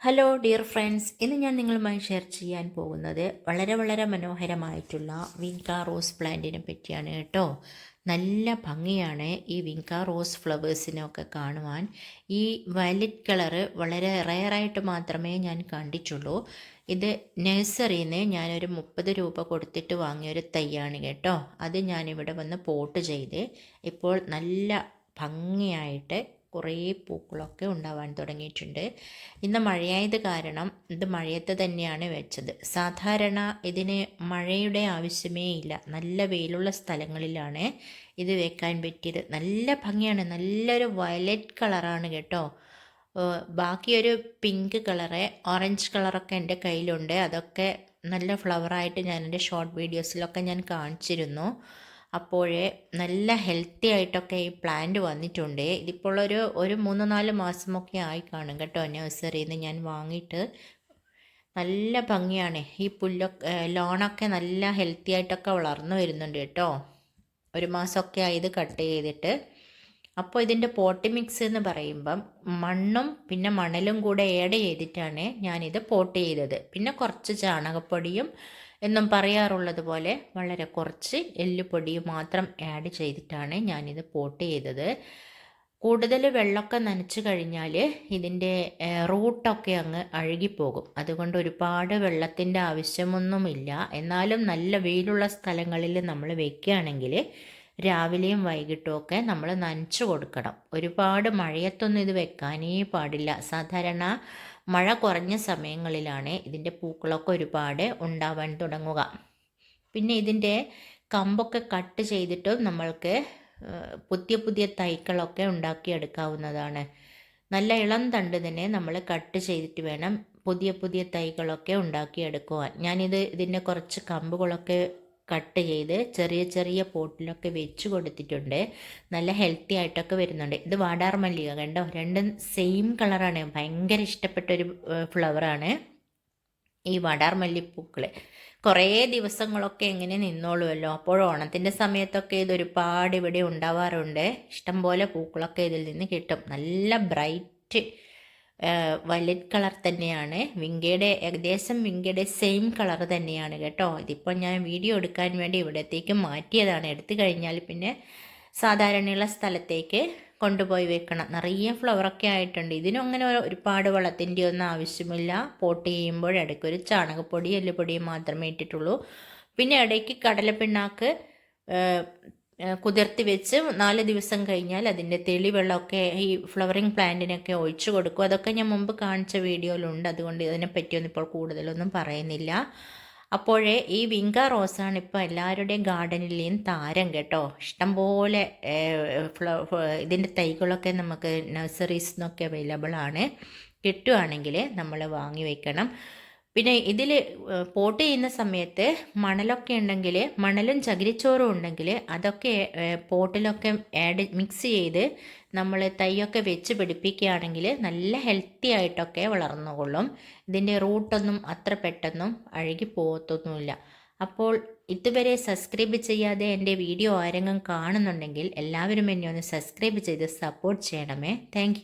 Hello dear friends ഇന്ന് ഞാൻ നിങ്ങളുമായി ഷെയർ ചെയ്യാൻ പോകുന്നത് വളരെ വളരെ മനോഹരമായിട്ടുള്ള വിങ്ക റോസ് പ്ലാന്റിനെ പറ്റിയാണ് കേട്ടോ. നല്ല ഭംഗിയാണ് ഈ വിങ്ക റോസ് ഫ്ലവേഴ്സിനൊക്കെ കാണുവാൻ. ഈ വയലറ്റ് കളറ് വളരെ റയറായിട്ട് മാത്രമേ ഞാൻ കണ്ടിട്ടുള്ളൂ. ഇത് നഴ്സറിയിൽ നിന്ന് ഞാനൊരു മുപ്പത് രൂപ കൊടുത്തിട്ട് വാങ്ങിയൊരു തൈയാണ് കേട്ടോ. അത് ഞാനിവിടെ വന്ന് പോട്ട് ചെയ്ത് ഇപ്പോൾ നല്ല ഭംഗിയായിട്ട് കുറേ പൂക്കളൊക്കെ ഉണ്ടാവാൻ തുടങ്ങിയിട്ടുണ്ട്. ഇന്ന് മഴയായത് കാരണം ഇത് മഴയത്ത് തന്നെയാണ് വെച്ചത്. സാധാരണ ഇതിന് മഴയുടെ ആവശ്യമേ ഇല്ല. നല്ല വെയിലുള്ള സ്ഥലങ്ങളിലാണ് ഇത് വെക്കാൻ പറ്റിയത്. നല്ല ഭംഗിയാണ്. നല്ലൊരു വയലറ്റ് കളറാണ് കേട്ടോ. ബാക്കിയൊരു പിങ്ക് കളറ് ഓറഞ്ച് കളറൊക്കെ എന്റെ കയ്യിലുണ്ട്. അതൊക്കെ നല്ല ഫ്ലവറായിട്ട് ഞാൻ എന്റെ ഷോർട്ട് വീഡിയോസിലൊക്കെ ഞാൻ കാണിച്ചിരുന്നു. അപ്പോഴേ നല്ല ഹെൽത്തി ആയിട്ടൊക്കെ ഈ പ്ലാന്റ് വന്നിട്ടുണ്ട്. ഇതിപ്പോൾ ഒരു ഒരു മൂന്ന് നാല് മാസമൊക്കെ ആയി കാണും കേട്ടോ നഴ്സറിയിൽ നിന്ന് ഞാൻ വാങ്ങിയിട്ട്. നല്ല ഭംഗിയാണ്. ഈ പുല്ലൊക്കെ ലോണൊക്കെ നല്ല ഹെൽത്തി ആയിട്ടൊക്കെ വളർന്നു വരുന്നുണ്ട് കേട്ടോ. ഒരു മാസമൊക്കെ ആയത് കട്ട് ചെയ്തിട്ട്. അപ്പോൾ ഇതിന്റെ പോട്ടി മിക്സ് എന്ന് പറയുമ്പം മണ്ണും പിന്നെ മണലും കൂടെ ഏഡ് ചെയ്തിട്ടാണ് ഞാനിത് പോട്ട് ചെയ്തത്. പിന്നെ കുറച്ച് ചാണകപ്പൊടിയും എന്നും പറയാറുള്ളത് പോലെ വളരെ കുറച്ച് എല്ലുപൊടി മാത്രം ആഡ് ചെയ്തിട്ടാണ് ഞാനിത് പോട്ട് ചെയ്തത്. കൂടുതൽ വെള്ളമൊക്കെ നനച്ച് കഴിഞ്ഞാൽ ഇതിന്റെ റൂട്ടൊക്കെ അങ്ങ് അഴുകിപ്പോകും. അതുകൊണ്ട് ഒരുപാട് വെള്ളത്തിന്റെ ആവശ്യമൊന്നുമില്ല. എന്നാലും നല്ല വെയിലുള്ള സ്ഥലങ്ങളിൽ നമ്മൾ വെക്കുകയാണെങ്കിൽ രാവിലെയും വൈകിട്ടും ഒക്കെ നമ്മൾ നനച്ചു കൊടുക്കണം. ഒരുപാട് മഴയത്തൊന്നും ഇത് വെക്കാനേ പാടില്ല. സാധാരണ മഴ കുറഞ്ഞ സമയങ്ങളിലാണ് ഇതിന്റെ പൂക്കളൊക്കെ ഒരുപാട് ഉണ്ടാവാൻ തുടങ്ങുക. പിന്നെ ഇതിന്റെ കമ്പൊക്കെ കട്ട് ചെയ്തിട്ടും നമ്മൾക്ക് പുതിയ പുതിയ തൈകളൊക്കെ ഉണ്ടാക്കിയെടുക്കാവുന്നതാണ്. നല്ല ഇളം തണ്ട് തന്നെ നമ്മൾ കട്ട് ചെയ്തിട്ട് വേണം പുതിയ പുതിയ തൈകളൊക്കെ ഉണ്ടാക്കിയെടുക്കുവാൻ. ഞാനിത് ഇതിന്റെ കുറച്ച് കമ്പുകളൊക്കെ കട്ട് ചെയ്ത് ചെറിയ ചെറിയ പോട്ടിലൊക്കെ വെച്ച് കൊടുത്തിട്ടുണ്ട്. നല്ല ഹെൽത്തി ആയിട്ടൊക്കെ വരുന്നുണ്ട്. ഇത് വാടാർ മല്ലിക കണ്ടോ? രണ്ടും സെയിം കളറാണ് ഭയങ്കര ഇഷ്ടപ്പെട്ടൊരു ഫ്ലവറാണ് ഈ വാടാർ മല്ലിപ്പൂക്കൾ കുറേ ദിവസങ്ങളൊക്കെ എങ്ങനെ നിന്നോളുമല്ലോ അപ്പോൾ ഓണത്തിന്റെ സമയത്തൊക്കെ ഇതൊരുപാട് ഇവിടെ ഉണ്ടാവാറുണ്ട്. ഇഷ്ടംപോലെ പൂക്കളൊക്കെ ഇതിൽ നിന്ന് കിട്ടും. നല്ല ബ്രൈറ്റ് വയലറ്റ് കളർ തന്നെയാണ്. വിങ്കയുടെ ഏകദേശം വിങ്കയുടെ സെയിം കളർ തന്നെയാണ് കേട്ടോ. ഇതിപ്പോൾ ഞാൻ വീഡിയോ എടുക്കാൻ വേണ്ടി ഇവിടത്തേക്ക് മാറ്റിയതാണ്. എടുത്തു കഴിഞ്ഞാൽ പിന്നെ സാധാരണയുള്ള സ്ഥലത്തേക്ക് കൊണ്ടുപോയി വെക്കണം. നിറയെ ഫ്ലവറൊക്കെ ആയിട്ടുണ്ട്. ഇതിനും അങ്ങനെ ഒരുപാട് വളത്തിന്റെ ഒന്നും ആവശ്യമില്ല. പോട്ട് ചെയ്യുമ്പോൾ ഇടയ്ക്ക് ഒരു ചാണകപ്പൊടി എല്ലുപൊടിയും മാത്രമേ ഇട്ടിട്ടുള്ളൂ. പിന്നെ ഇടയ്ക്ക് കടലപ്പിണ്ണാക്ക് കുതിർത്തി വെച്ച് നാല് ദിവസം കഴിഞ്ഞാൽ അതിന്റെ തെളിവെള്ളമൊക്കെ ഈ ഫ്ലവറിങ് പ്ലാന്റിനൊക്കെ ഒഴിച്ചു കൊടുക്കും. അതൊക്കെ ഞാൻ മുമ്പ് കാണിച്ച വീഡിയോയിലുണ്ട്. അതുകൊണ്ട് ഇതിനെപ്പറ്റിയൊന്നും ഇപ്പോൾ കൂടുതലൊന്നും പറയുന്നില്ല. അപ്പോഴേ ഈ വിങ്ക റോസാണ് ഇപ്പോൾ എല്ലാവരുടെയും ഗാർഡനിലെയും താരം കേട്ടോ. ഇഷ്ടംപോലെ ഇതിന്റെ തൈകളൊക്കെ നമുക്ക് നഴ്സറീസ് നിന്നൊക്കെ അവൈലബിൾ ആണ് കിട്ടുകയാണെങ്കിൽ നമ്മൾ വാങ്ങി വയ്ക്കണം. പിന്നെ ഇതിൽ പോട്ട് ചെയ്യുന്ന സമയത്ത് മണലൊക്കെ ഉണ്ടെങ്കിൽ മണലും ചകിരിച്ചോറും ഉണ്ടെങ്കിൽ അതൊക്കെ പോട്ടിലൊക്കെ ആഡ് മിക്സ് ചെയ്ത് നമ്മൾ തൈയൊക്കെ വെച്ച് പിടിപ്പിക്കുകയാണെങ്കിൽ നല്ല ഹെൽത്തി ആയിട്ടൊക്കെ വളർന്നുകൊള്ളും. ഇതിന്റെ റൂട്ടൊന്നും അത്ര പെട്ടെന്നും അഴുകി പോകത്തൊന്നുമില്ല. അപ്പോൾ ഇതുവരെ സബ്സ്ക്രൈബ് ചെയ്യാതെ എന്റെ വീഡിയോ ആരെങ്കിലും കാണുന്നുണ്ടെങ്കിൽ എല്ലാവരും എന്നെ ഒന്ന് സബ്സ്ക്രൈബ് ചെയ്ത് സപ്പോർട്ട് ചെയ്യണമേ. താങ്ക്